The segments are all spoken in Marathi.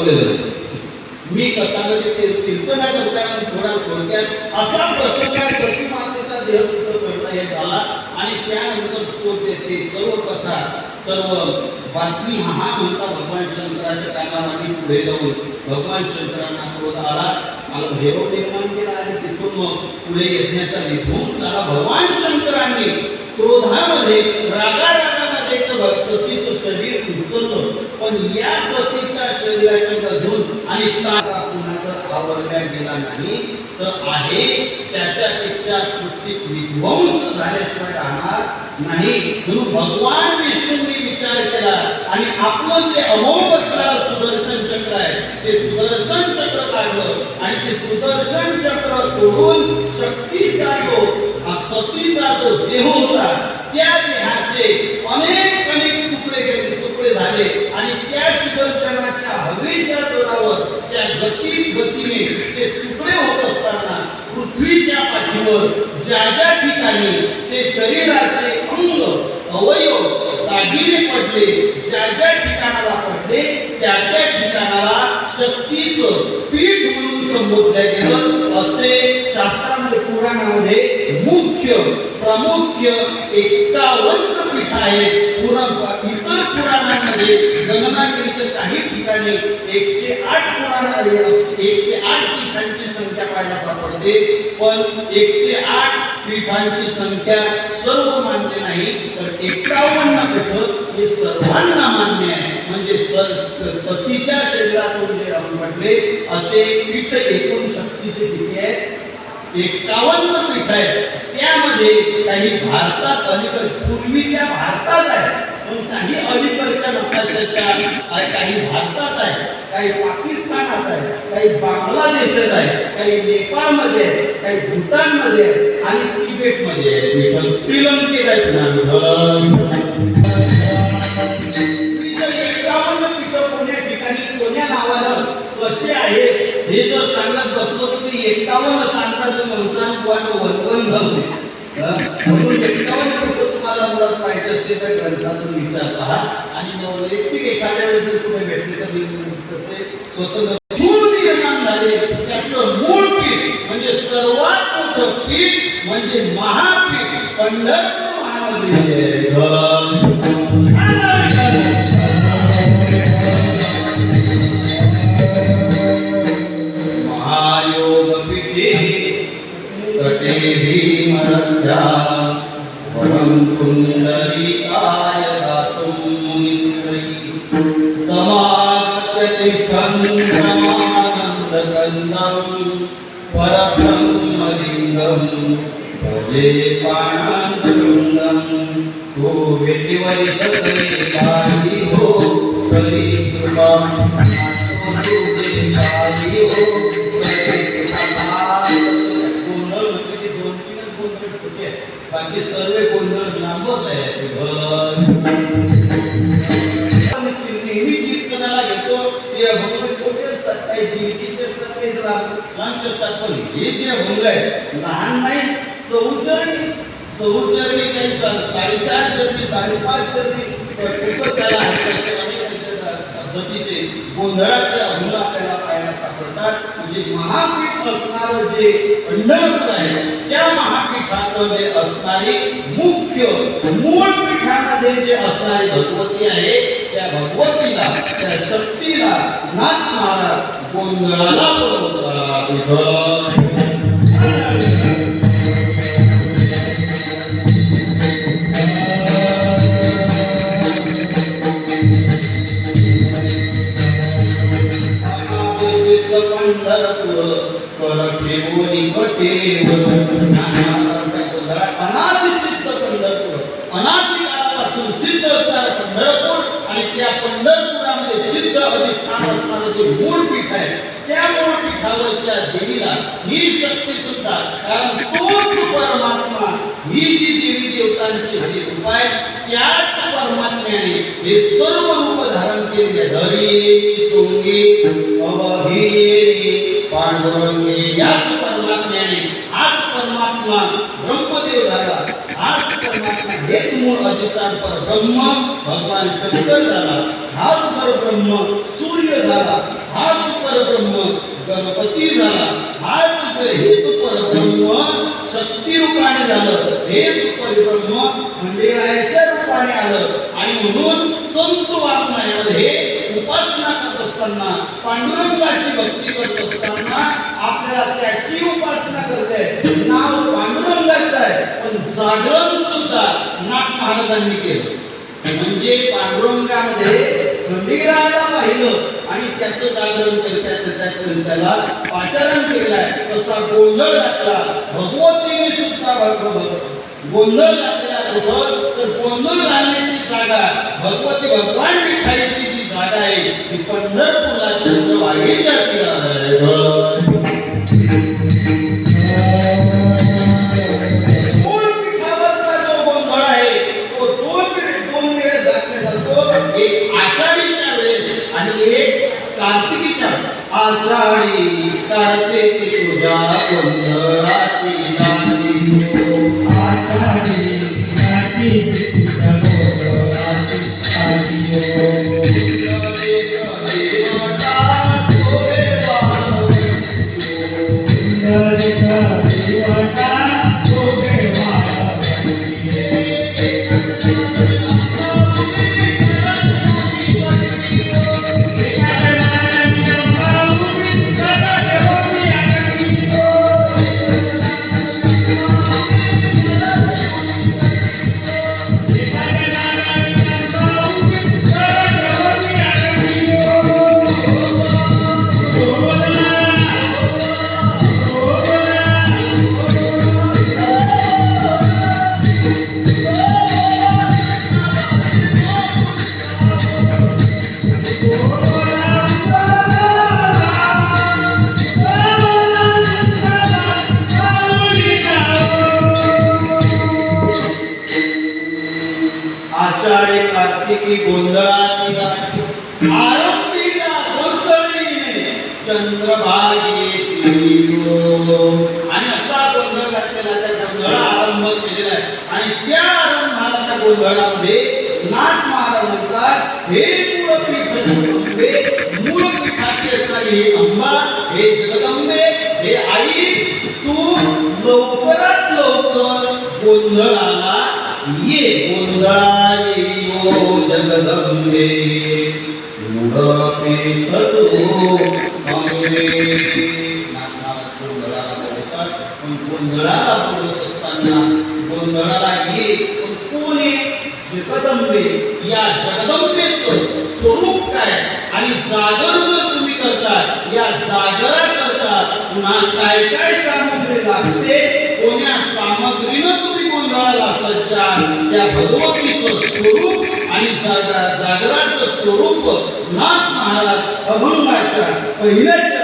बघलेलं मी तथागत ते कीर्तना करताना थोडा थोडक्यात असा प्रसंग सती मातेचा देह तिथं करता येत आला आणि त्यानंतर तो ते सर्व कथा सर्व बातमी हा म्हणता भगवान शंकराच्या कानामध्ये पुढे जाऊन भगवान शंकरांना क्रोध आला. मला देव निर्माण केला आणि तिथून मग पुढे यज्ञाचा विध्वंस झाला भगवान शंकरांनी क्रोधामध्ये रागा शरीर पण या शरीराच्या धून आणि तारा कुणाचा आवरल्या गेला नाही तर आहे त्याच्यापेक्षा सृष्टीत विध्वंस झाल्याशिवाय राहणार नाही. म्हणून भगवान विष्णूंनी विचार केला आणि आपलं जे अमोघ असणारं सुदर्शन चक्र आहे ते सुदर्शन चक्र काढलं आणि ते सुदर्शन चक्र सोडून शक्तीचा जो हा सतीचा जो देह होता. त्या देहाचे अनेक अनेक तुकडे केले तुकडे झाले. आणि त्या सुदर्शनाच्या हवेच्या तोडावर त्या गती गतीने ते तुकडे होत असताना पृथ्वीच्या पाठीवर ज्या ज्या ठिकाणी ते शरीराचे अंग अवयव दागिने पडले ज्या ज्या ठिकाणाला पडले त्या त्या ठिकाणाला शक्तीचं पीठ म्हणून संबोधलं गेलं असे शास्त्र पुराणामध्ये मुख्य प्रमुख्य एकावन्न पीठ आहेत. पुराण इतर पुराणांमध्ये गणना केली तर काही ठिकाणी एकशे आठ पुराण एकशे आठ पीठांची संख्या पाहायला सापडते. पण एकशे आठ पीठांची संख्या सर्व मान्य नाही. तर एकावन्न पीठ हे सर्वांना मान्य आहे म्हणजे स- सतीच्या शरीरातून जे पडले असे पीठ एकूण शक्तीचे किती आहेत. एकावन्न पीठ आहेत. त्यामध्ये काही भारतात अलीकडे पूर्वीच्या भारतात आहे पण काही अलीकडच्या नकाशाच्या काही भारतात आहे काही पाकिस्तानात आहे काही बांगलादेशात आहे काही नेपाळमध्ये आहे काही भूतानमध्ये आहे आणि तिबेटमध्ये आहे. श्रीलंकेत आहेत ना एकावन्न पीठ कोण्या ठिकाणी कोण्या नावानं कसे आहेत? हे जर सांगत बसलो तर ते एकावन्न सांगतात मनसान कोण वनवन घालते म्हणून एकावन्न फोटो तुम्हाला मुळात पाहिजे असते त्या ग्रंथातून विचार पहा आणि मग वैयक्तिक एखाद्या वेळेस जर तुम्ही भेटले तर मी स्वतंत्र मूळ निर्माण झाले त्याचं मूळ पीठ म्हणजे सर्वात मोठं पीठ म्हणजे महापीठ पंढरपूर महामध्ये बाकी सर्व गोंधळ लांबच आहे नेहमी कीर्तनाला घेतो ते अभंग छोटे असतात काही दीडशेचे असतात काही लांब असतात पण हे जे अभंग आहे लहान नाही चौचरणी चौचरणी काही साडेचार चरणी साडेपाच चरणी खूपच त्याला पद्धतीचे गोंधळाच्या अभंग आपल्याला पाहायला सापडतात. म्हणजे महापीठ असणारं जे पंढरपूर आहे त्या महापीठामध्ये असणारी मुख्य मूळ पीठामध्ये जे असणारी भगवती आहे त्या भगवतीला त्या शक्तीला नाथ महाराज गोंधळाला बोलवतात म्हणजे या त्या पंढरपुरामध्ये सिद्ध अधिष्ठान असणारं जे मूळ पीठ आहे त्या मूळ पीठावरच्या देवीला ही शक्ती सुद्धा. कारण तोच परमात्मा ही जी देवी देवतांचे जी रूप आहे त्याच परमात्म्याने हे सर्व रूप धारण केले धरी सोंगी अवहिरी पांडुरंगे याच परमात्म्याने आज परमात्मा ब्रह्मदेव झाला. हाच परमात्मा हेच मूळ अधिकार पर ब्रह्म भगवान शंकर झाला हाच परब्रह्म सूर्य झाला हाच परब्रह्म गणपती झाला हाच हेच परब्रह्म शक्ती रूपाने झालं हेच परब्रह्म खंडेरायाच्या म्हणजे रूपाने आलं आणि म्हणून संत वाङ्मयामध्ये उपासना करत असताना पांडुरंगाची भक्ती करत असताना आपल्याला त्याची उपासना करते. नाव पांडुरंगाचं आहे पण जागरण सुद्धा नाथ महाराजांनी केलं. म्हणजे पांडुरंगामध्ये खंडीराला पाहिलं आणि त्याचं जागरण करता त्याचं त्याला पाचारण केलंय. तसा गोंधळ घातला भगवतीने सुद्धा भगवत गोंधळ घातलेला होतं तर गोंधळ घालण्याची जागा भगवती भगवान विठाईची जी जागा आहे ती पंढरपूरला चंद्रबागेच्या मूळ जो गोंधळ आहे तो दोन मिनिट दोन वेळेस घातला एक आषाढीच्या वेळेस आणि एक कार्तिकीच्या आषाढी कार्तिक हे जगदंबे हे आई तू लवकरात लवकर गोंधळाला ये गोंधळा येईवो जगदंबे. मूळपीठ तू अंबे नाथ गोंधळाला बोलतात पण गोंधळाला बोलत असताना गोंधळाला ये पण कोण आहे जगदंबे या जगदंबेचं स्वरूप काय आणि जागर जर तुम्ही करता या जागरा करता पुन्हा काय काय सामग्री लागते कोण्या सामग्रीनं तुम्ही गोंधळाला सज्जा त्या भगवतीचं स्वरूप आणि जागराचं स्वरूप नाथ महाराज अभंगाच्या पहिल्याच्या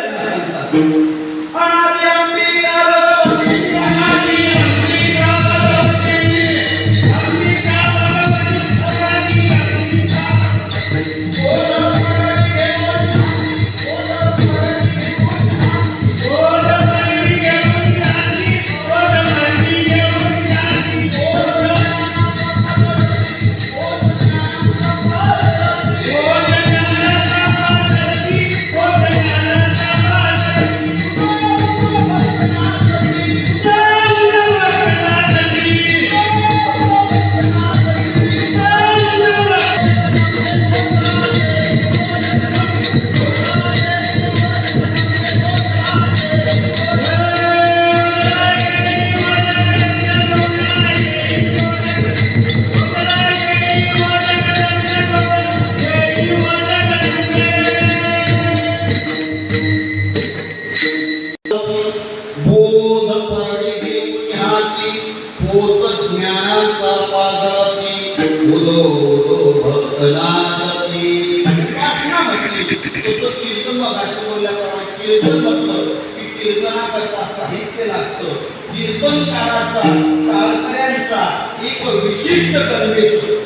कीर्तन म्हटलं की कीर्तनाकरता साहित्य लागतं कीर्तनकाराचा कालकऱ्यांचा एक विशिष्ट गणवेश असतो.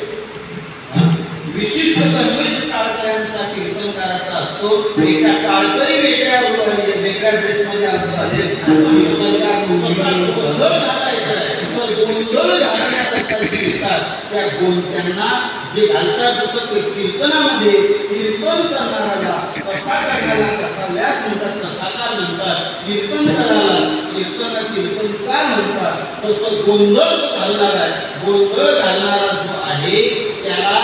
विशिष्ट गणवेश कालकऱ्यांचा कीर्तनकाराचा असतो एका काळकरी वेगळ्या वेगळ्या ड्रेसमध्ये आले आणि आहे. गोंधळ घालण्याकरता जे त्या गोंत्यांना जे घालतात जसं कीर्तनामध्ये कीर्तन करणाऱ्याला कथा करण्याला कथा व्यास म्हणतात कथाकार कीर्तन करायला कीर्तन कीर्तनकार म्हणतात? तसं गोंधळ घालणार आहे गोंधळ घालणारा जो आहे त्याला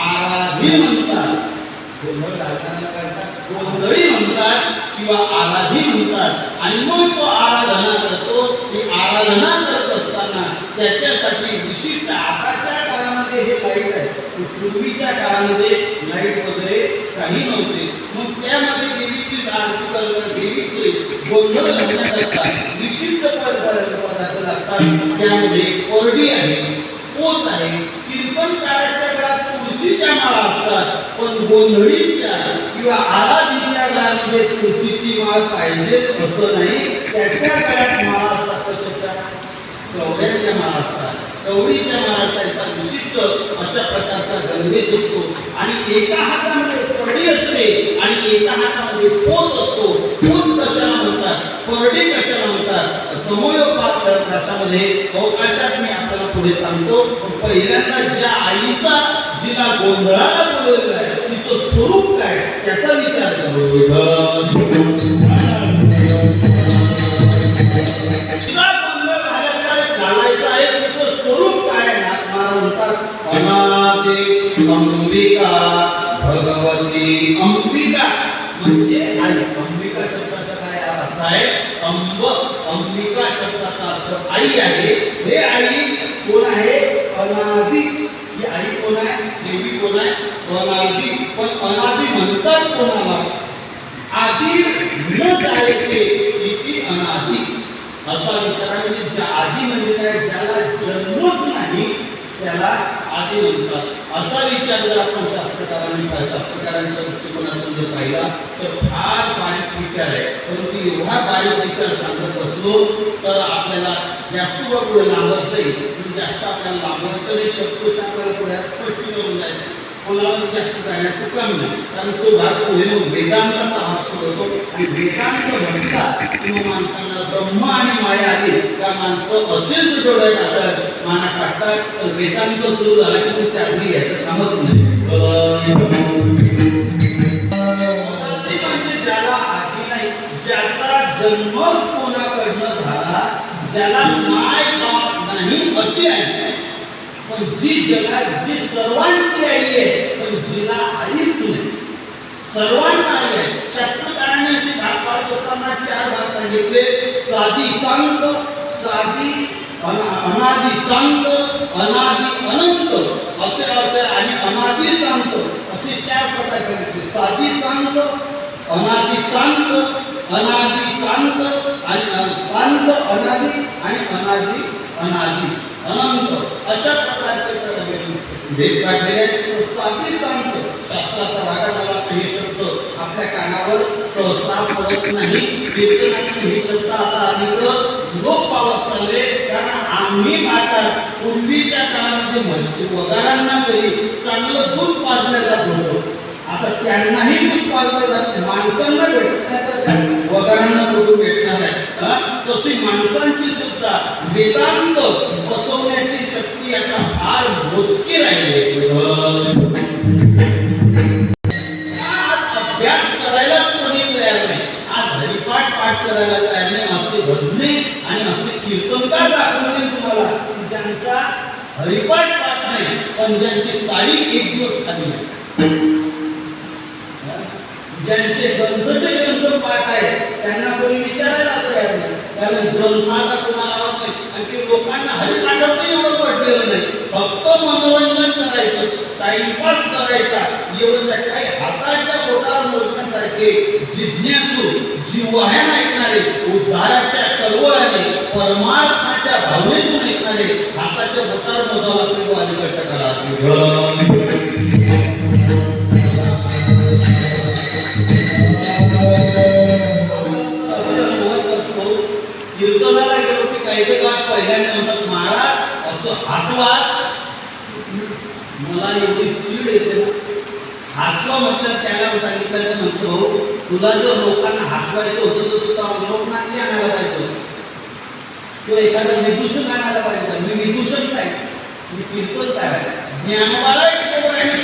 आराधी म्हणतात गोंधळ घालताना काय म्हणतात? गोंधळी म्हणतात किंवा आराधी म्हणतात आणि मग तो आराधना करतो ती आराधना करत असताना त्याच्यासाठी विशिष्ट आताच्या काळामध्ये हे लाइट आहे पूर्वीच्या काळामध्ये लाइट वगैरे काही नव्हते मग त्यामध्ये देवीची आरती करणं देवीचे गोंधळ घालण्याकरता विशिष्ट पदार्थ त्यामध्ये कोरडी आहे पोत आहे कीर्तनकाराच्या घरात तुळशीच्या माळा असतात पण गोंधळीच्या किंवा आराधीच्या घरामध्ये तुळशीची माळ पाहिजे असं नाही त्याच्या घरात माळा असतात कशाच्या कवड्याच्या माळा असतात. कवडीच्या माळा त्यांचा विशिष्ट अशा प्रकारचा गणवेश असतो आणि एका हातामध्ये कोरडी असते आणि एका हातामध्ये पोत असतो. पोत कशाला म्हणतात? परडी कशाला म्हणतात? समयोपात त्याच्यामध्ये अवकाशात मी आपल्याला पुढे सांगतो पहिल्यांदा ज्या आईचा जिला गोंधळाला बोलवलेला आहे तिचं स्वरूप काय? त्याचा विचार करू. आधी म्हणतात असा विचार जर आपण शास्त्रकारांनी शास्त्रकारांच्या दृष्टिकोनातून जर पाहिला तर फार बारीक विचार आहे. परंतु एवढा बारीक विचार सांगत बसलो तर आपल्याला जास्त वर पुढे लांबत जाईल. जास्त आपल्याला लांबवायचं नाही शब्द आपल्याला पुढे स्पष्ट करून जायचं. कोणाला जास्त जाण्याचं काम नाही. कारण तो भाग पुढे वेदांताचा भाग सोडतो आणि वेदांत म्हणतात किंवा माणसांना ब्रह्म आणि माया आहे. त्या माणसं असेच डोळे टाकतात माना टाकतात तर वेदांत सुरू झाला की तुमच्या आधी घ्यायचं कामच नाही. ज्याला आधी नाही ज्याचा जन्म कोणाकडनं झाला ज्याला माय बाप नाही असे आहे. पण जी जगात जी सर्वांची आई आहे पण जिला आईच नाही. सर्वांना आई आहे. शास्त्रकारांनी असे भाग पाडत असताना चार भाग सांगितले. साधी सांग साधी अन- अनादी सांग अनादी अनंत. असे अर्थ आणि अनादी सांग असे चार प्रकार सांगितले. साधी सांग अनादी सांग अनादी सांग आणि सांग अनादी आणि अनादी अनादी अनंत अशा प्रकारचे भेद काढलेले आहेत साधी सांगतो शास्त्राचा भागा मला हे शब्द आपल्या कानावर सहसा पडत नाही कीर्तनात हे शब्द आता अधिक लोप पावत चालले. कारण आम्ही भारतात पूर्वीच्या काळामध्ये म्हशी वगारांना तरी चांगलं दूध पाजलं जात होतं आता त्यांनाही दूध पाजलं जात नाही. माणसांना भेटत नाही तर वगारांना दूध भेटणार आहे तशी माणसांची सुद्धा वेदांत बसवण्याची शक्ती आता फार मोजकी राहिली अभ्यास करायलाच कोणी तयार नाही. आज हरिपाठ पाठ करायला तयार नाही. असे भजने आणि असे कीर्तनकार दाखवतील तुम्हाला ज्यांचा हरिपाठ पाठ नाही पण ज्यांची तारीख एक दिवस खाली नाही. ज्यांचे ग्रंथचे ग्रंथ पाठ आहे त्यांना कोणी विचारायला तयार नाही. कारण ग्रंथाचा कोणाला आवडत नाही आणि ते लोकांना हरिपाठाचं एवढं पडलेलं नाही. फक्त मनोरंजन करायचं टाइमपास करायचा एवढं नाही. काही हाताच्या बोटावर मोडण्यासारखे जिज्ञासू जिव्हाळ्यानं ऐकणारे उद्धाराच्या कळवळाने परमार्थाच्या भावनेतून ऐकणारे हाताच्या बोटावर मोजावा तरी तो अलीकडच्या हसवा मला एवढी चीड येते. ना हसवा म्हटलं त्याला सांगितलं तर म्हणतो भाऊ तुला जो लोकांना हसवायचं होतं तर तुला लोकनाट्य आणायला पाहिजे तो एखादा एखादं विदूषण आणायला पाहिजे मी विदूषण काय मी कीर्तन काय ज्ञानवाला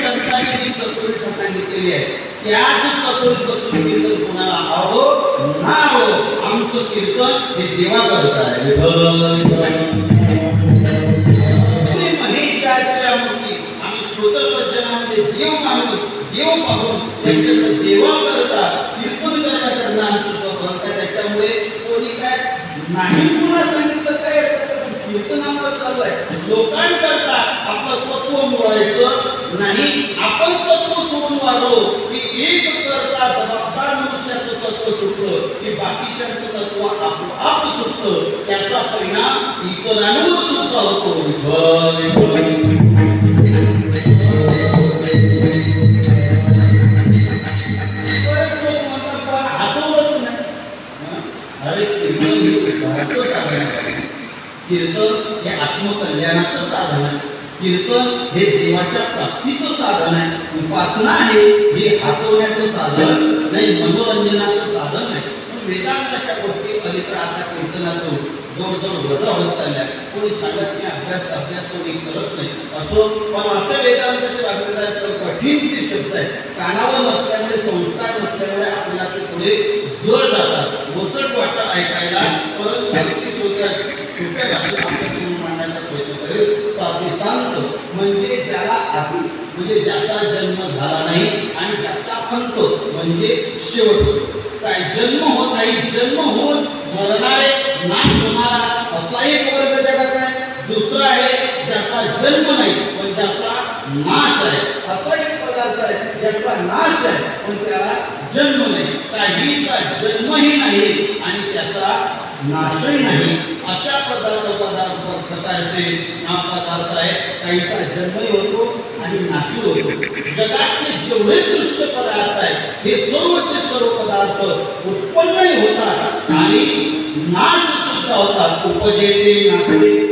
संतांनी चतुर्थ सांगितलेली आहे त्याच चतुर्थ बसून कीर्तन कोणाला आवडो नाव आमचं कीर्तन हे देवा करत आहे देव मानून देव पाहून त्यांच्याकडे देवा करता कीर्तन करण्याकडनं आमचं जो भक्त त्याच्यामुळे कोणी काय नाही पुन्हा सांगितलं काय कीर्तनावर चालू आहे. लोकांकरता आपलं तत्व मोडायचं नाही. आपण तत्व सोडून वागलो की एक करता जबाबदार मनुष्याचं तत्व सुटलं की बाकीच्यांचं तत्व आपोआप सुटलं. त्याचा परिणाम इतरांवर सुद्धा होतो. कीर्तन हे देवाच्या प्राप्तीचं साधन आहे. उपासना आहे हे हसवण्याचं साधन नाही मनोरंजनाचं साधन नाही पण वेदांताच्या गोष्टी अलीकडे आता कीर्तनातून जवळजवळ वजा होत चालल्या कोणी सांगत अभ्यास अभ्यास कोणी करत नाही. असो पण असं वेदांताचे वाक्यदार कठीण ते शब्द आहे कानावर नसल्यामुळे संस्कार नसल्यामुळे आपल्याला ते पुढे जड जातात. वचट वाटतं ऐकायला परंतु अगदी शेवट्या भाषेत आपल्यासमोर मांडण्याचा प्रयत्न करेल साधे शांत म्हणजे ज्याला आधी म्हणजे ज्याचा जन्म झाला नाही आणि त्याचा अंत म्हणजे शेवट काय जन्म होत नाही जन्म होऊन मरणारे नाश होणारा असा एक वर्ग जगात आहे. दुसरा आहे ज्याचा जन्म नाही पण ज्याचा नाश आहे. असा एक पदार्थ आहे ज्याचा नाश आहे पण त्याला जन्म नाही. काहीचा जन्मही नाही आणि त्याचा नाशही नाही अशा पदार्थ पदार्थ प्रकारचे हा पदार्थ आहे काहीचा जन्मही होतो आणि नाशही होतो. जगातले जेवढे दृश्य पदार्थ आहेत हे सर्वचे सर्व पदार्थ उत्पन्नही होतात आणि नाश सुद्धा होतात. उपजेते नाशे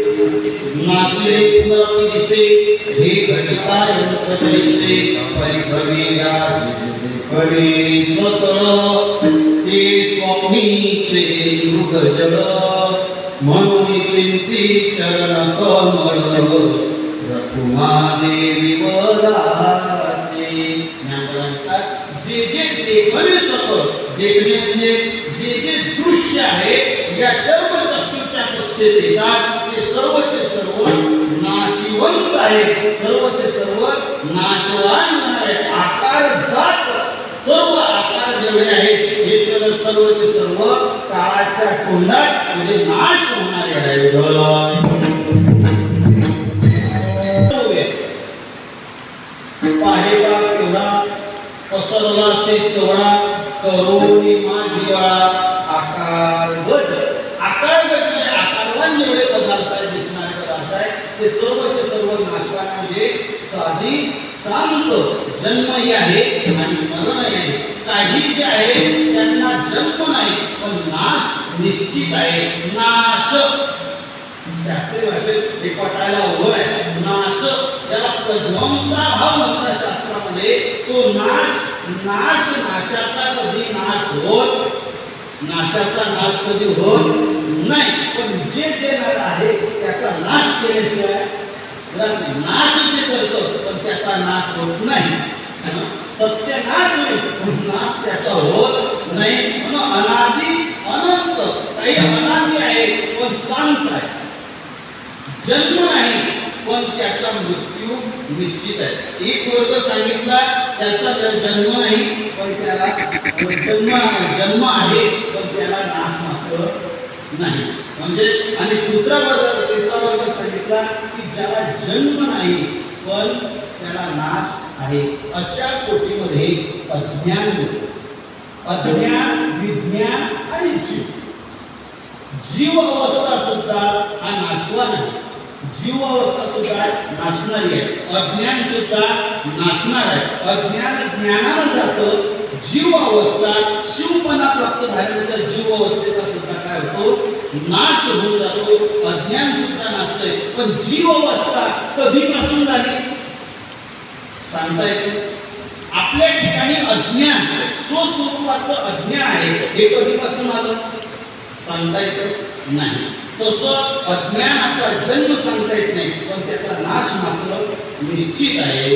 नाशे पुनरपि दिसे हे घटिता यंत्र जैसे परिभ्रमेगा खरे स्वतळ ते स्वप्नीचे मृगजळ म्हणून चिंती चरण कमळ रघुमा देवी वराचे जे जे देखणे सकळ देखणे म्हणजे जे जे दृश्य आहे या सर्व चक्षुच्या कक्षेत येतात ते सर्वचे सर्व नाशिवंत आहे. सर्वचे सर्व नाशवान होणार आहे आकार जात सर्व आकार जेवढे आहेत हे सर्व ते सर्व काळाच्या कोंडात म्हणजे नाश होणारे आहे पाहेबा केवढा पसरला से चवळा करोनी मा जिवाळा आकार गज. आकार गज म्हणजे आकारवान जेवढे पदार्थ आहेत दिसणारे पदार्थ आहे ते सर्व सर्व नाशवान म्हणजे साधी शांत जन्मही आहे आणि मरणही आहे. काही जे आहे त्यांना जन्म नाही पण नाश निश्चित आहे. नाश. शास्त्रीय भाषेत एक वाटायला अवघड आहे. नाश. याला प्रध्वंसा भाव म्हणतात शास्त्रामध्ये. तो नाश नाश नाशाचा कधी नाश होत नाशाचा नाश कधी होत नाही. पण जे देणार आहे त्याचा नाश केल्याशिवाय नाश जे करतो पण त्याचा नाश होत नाही. सत्य नाश नाही पण नाश त्याचा होत नाही. म्हणून अनादी अनंत काही अनादी आहे पण शांत आहे. जन्म नाही पण त्याचा मृत्यू निश्चित आहे. एक वर्ग सांगितला त्याचा जर जन्म नाही पण त्याला जन्म जन्म आहे पण त्याला नाश मात्र नाही. म्हणजे आणि दुसरा वर्ग तिसरा वर्ग सांगितला की ज्याला जन्म नाही पण त्याला नाश आहे. अशा कोटीमध्ये अज्ञान अज्ञान विज्ञान आणि जीव. जीव अवस्था सुद्धा हा नाशवान आहे. जीव अवस्था सुद्धा नाशणारी आहे. अज्ञान सुद्धा नाशणार आहे. अज्ञान ज्ञानानं जातं जीव अवस्था शिवपणा प्राप्त झाल्यानंतर जीव अवस्थेचा सुद्धा काय होतो? नाश होऊन जातो. अज्ञान सुद्धा नाशतंय. पण जीव अवस्था कधीपासून झाली? सांगता येतो आपल्या ठिकाणी अज्ञान स्वस्वरूपाचं अज्ञान आहे हे कधीपासून आलं? सांगता येत नाही. तसं अज्ञानाचा जन्म सांगता येत नाही पण त्याचा नाश मात्र निश्चित आहे.